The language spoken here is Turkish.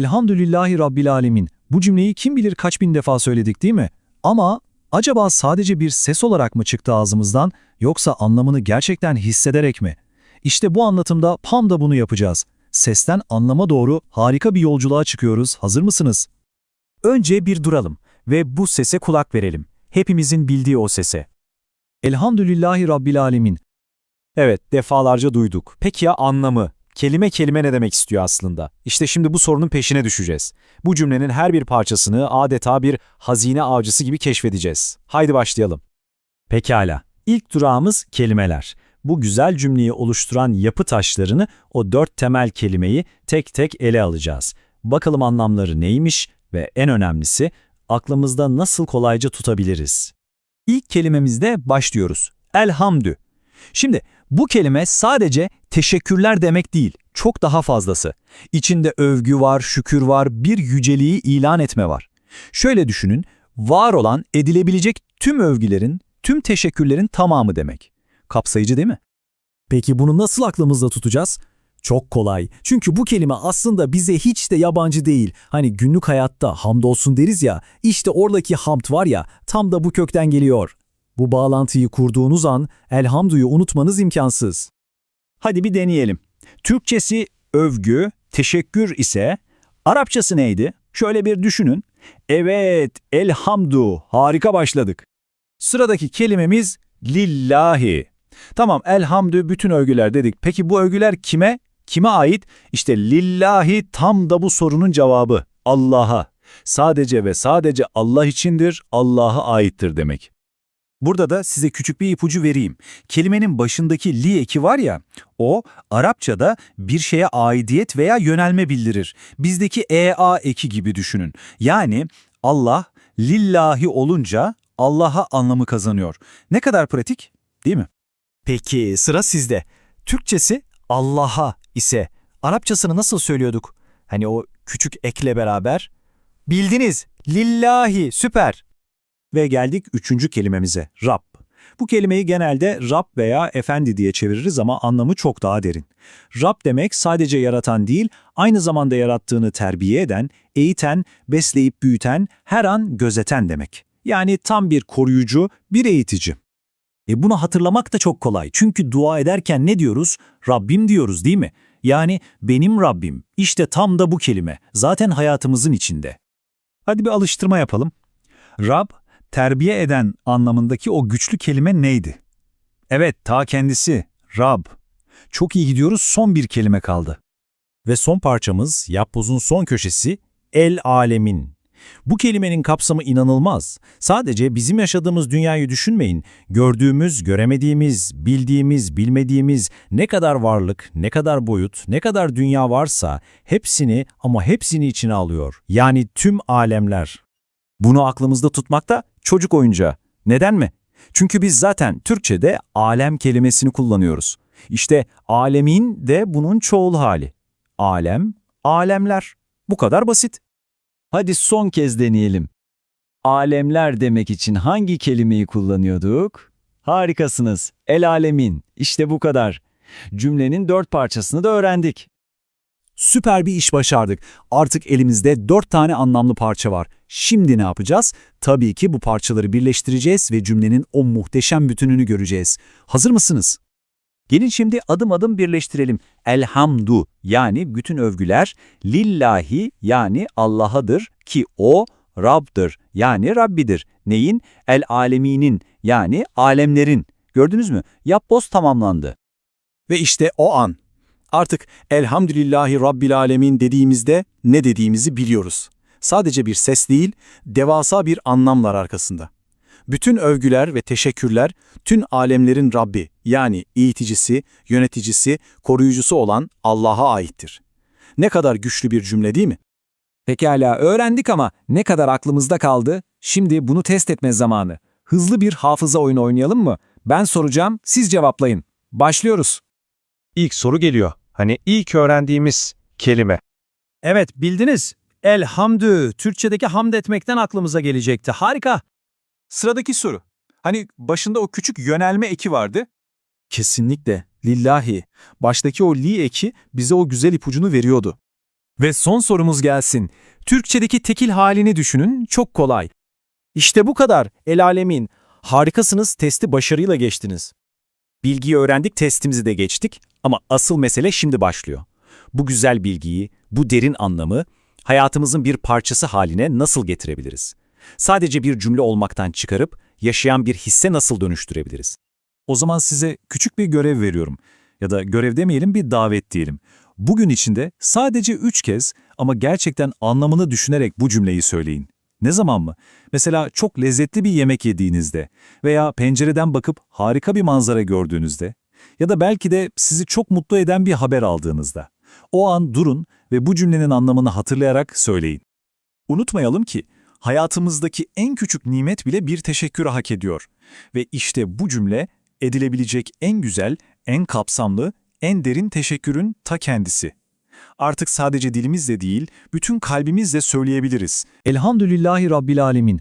Elhamdülillahi Rabbil Alemin. Bu cümleyi kim bilir kaç bin defa söyledik değil mi? Ama acaba sadece bir ses olarak mı çıktı ağzımızdan yoksa anlamını gerçekten hissederek mi? İşte bu anlatımda PAM da bunu yapacağız. Sesten anlama doğru harika bir yolculuğa çıkıyoruz. Hazır mısınız? Önce bir duralım ve bu sese kulak verelim. Hepimizin bildiği o sese. Elhamdülillahi Rabbil Alemin. Evet, defalarca duyduk. Peki ya anlamı? Kelime kelime ne demek istiyor aslında? İşte şimdi bu sorunun peşine düşeceğiz. Bu cümlenin her bir parçasını adeta bir hazine avcısı gibi keşfedeceğiz. Haydi başlayalım. Pekala. İlk durağımız kelimeler. Bu güzel cümleyi oluşturan yapı taşlarını, o dört temel kelimeyi tek tek ele alacağız. Bakalım anlamları neymiş ve en önemlisi aklımızda nasıl kolayca tutabiliriz? İlk kelimemizde başlıyoruz. Elhamdü. Şimdi bu kelime sadece teşekkürler demek değil, çok daha fazlası. İçinde övgü var, şükür var, bir yüceliği ilan etme var. Şöyle düşünün, var olan, edilebilecek tüm övgülerin, tüm teşekkürlerin tamamı demek. Kapsayıcı değil mi? Peki bunu nasıl aklımızda tutacağız? Çok kolay. Çünkü bu kelime aslında bize hiç de yabancı değil. Hani günlük hayatta hamdolsun deriz ya, işte oradaki hamd var ya, tam da bu kökten geliyor. Bu bağlantıyı kurduğunuz an elhamdüyü unutmanız imkansız. Hadi bir deneyelim. Türkçesi övgü, teşekkür ise Arapçası neydi? Şöyle bir düşünün. Evet, elhamdu. Harika başladık. Sıradaki kelimemiz lillahi. Tamam, elhamdü bütün övgüler dedik. Peki bu övgüler kime? Kime ait? İşte lillahi tam da bu sorunun cevabı. Allah'a. Sadece ve sadece Allah içindir, Allah'a aittir demek. Burada da size küçük bir ipucu vereyim. Kelimenin başındaki li eki var ya, o Arapçada bir şeye aidiyet veya yönelme bildirir. Bizdeki ea eki gibi düşünün. Yani Allah lillahi olunca Allah'a anlamı kazanıyor. Ne kadar pratik, değil mi? Peki sıra sizde. Türkçesi Allah'a ise Arapçasını nasıl söylüyorduk? Hani o küçük ekle beraber. Bildiniz. Lillahi. Süper. Ve geldik üçüncü kelimemize, Rab. Bu kelimeyi genelde Rab veya Efendi diye çeviririz ama anlamı çok daha derin. Rab demek sadece yaratan değil, aynı zamanda yarattığını terbiye eden, eğiten, besleyip büyüten, her an gözeten demek. Yani tam bir koruyucu, bir eğitici. E bunu hatırlamak da çok kolay. Çünkü dua ederken ne diyoruz? Rabbim diyoruz değil mi? Yani benim Rabbim. İşte tam da bu kelime. Zaten hayatımızın içinde. Hadi bir alıştırma yapalım. Rab, terbiye eden anlamındaki o güçlü kelime neydi? Evet, ta kendisi, Rab. Çok iyi gidiyoruz, son bir kelime kaldı. Ve son parçamız, yapbozun son köşesi, el alemin. Bu kelimenin kapsamı inanılmaz. Sadece bizim yaşadığımız dünyayı düşünmeyin. Gördüğümüz, göremediğimiz, bildiğimiz, bilmediğimiz ne kadar varlık, ne kadar boyut, ne kadar dünya varsa hepsini ama hepsini içine alıyor. Yani tüm alemler. Bunu aklımızda tutmak da çocuk oyuncağı. Neden mi? Çünkü biz zaten Türkçe'de alem kelimesini kullanıyoruz. İşte alemin de bunun çoğul hali. Alem, alemler. Bu kadar basit. Hadi son kez deneyelim. Alemler demek için hangi kelimeyi kullanıyorduk? Harikasınız. El alemin. İşte bu kadar. Cümlenin dört parçasını da öğrendik. Süper bir iş başardık. Artık elimizde dört tane anlamlı parça var. Şimdi ne yapacağız? Tabii ki bu parçaları birleştireceğiz ve cümlenin o muhteşem bütününü göreceğiz. Hazır mısınız? Gelin şimdi adım adım birleştirelim. Elhamdu yani bütün övgüler, lillahi yani Allah'adır ki o Rab'dır yani Rabbidir. Neyin? El aleminin yani alemlerin. Gördünüz mü? Yapboz tamamlandı. Ve işte o an. Artık elhamdülillahi rabbil alemin dediğimizde ne dediğimizi biliyoruz. Sadece bir ses değil, devasa bir anlam var arkasında. Bütün övgüler ve teşekkürler tüm alemlerin Rabbi yani eğiticisi, yöneticisi, koruyucusu olan Allah'a aittir. Ne kadar güçlü bir cümle değil mi? Pekala öğrendik ama ne kadar aklımızda kaldı? Şimdi bunu test etme zamanı. Hızlı bir hafıza oyunu oynayalım mı? Ben soracağım, siz cevaplayın. Başlıyoruz. İlk soru geliyor. Hani ilk öğrendiğimiz kelime. Evet bildiniz. Elhamdü, Türkçedeki hamd etmekten aklımıza gelecekti. Harika. Sıradaki soru. Hani başında o küçük yönelme eki vardı. Kesinlikle. Lillahi. Baştaki o li eki bize o güzel ipucunu veriyordu. Ve son sorumuz gelsin. Türkçedeki tekil halini düşünün, çok kolay. İşte bu kadar. El alemin. Harikasınız, testi başarıyla geçtiniz. Bilgiyi öğrendik, testimizi de geçtik ama asıl mesele şimdi başlıyor. Bu güzel bilgiyi, bu derin anlamı hayatımızın bir parçası haline nasıl getirebiliriz? Sadece bir cümle olmaktan çıkarıp yaşayan bir hisse nasıl dönüştürebiliriz? O zaman size küçük bir görev veriyorum. Ya da görev demeyelim bir davet diyelim. Bugün içinde sadece üç kez ama gerçekten anlamını düşünerek bu cümleyi söyleyin. Ne zaman mı? Mesela çok lezzetli bir yemek yediğinizde veya pencereden bakıp harika bir manzara gördüğünüzde ya da belki de sizi çok mutlu eden bir haber aldığınızda. O an durun ve bu cümlenin anlamını hatırlayarak söyleyin. Unutmayalım ki hayatımızdaki en küçük nimet bile bir teşekkürü hak ediyor. Ve işte bu cümle edilebilecek en güzel, en kapsamlı, en derin teşekkürün ta kendisi. Artık sadece dilimizle değil, bütün kalbimizle söyleyebiliriz. Elhamdülillahi Rabbil Alemin.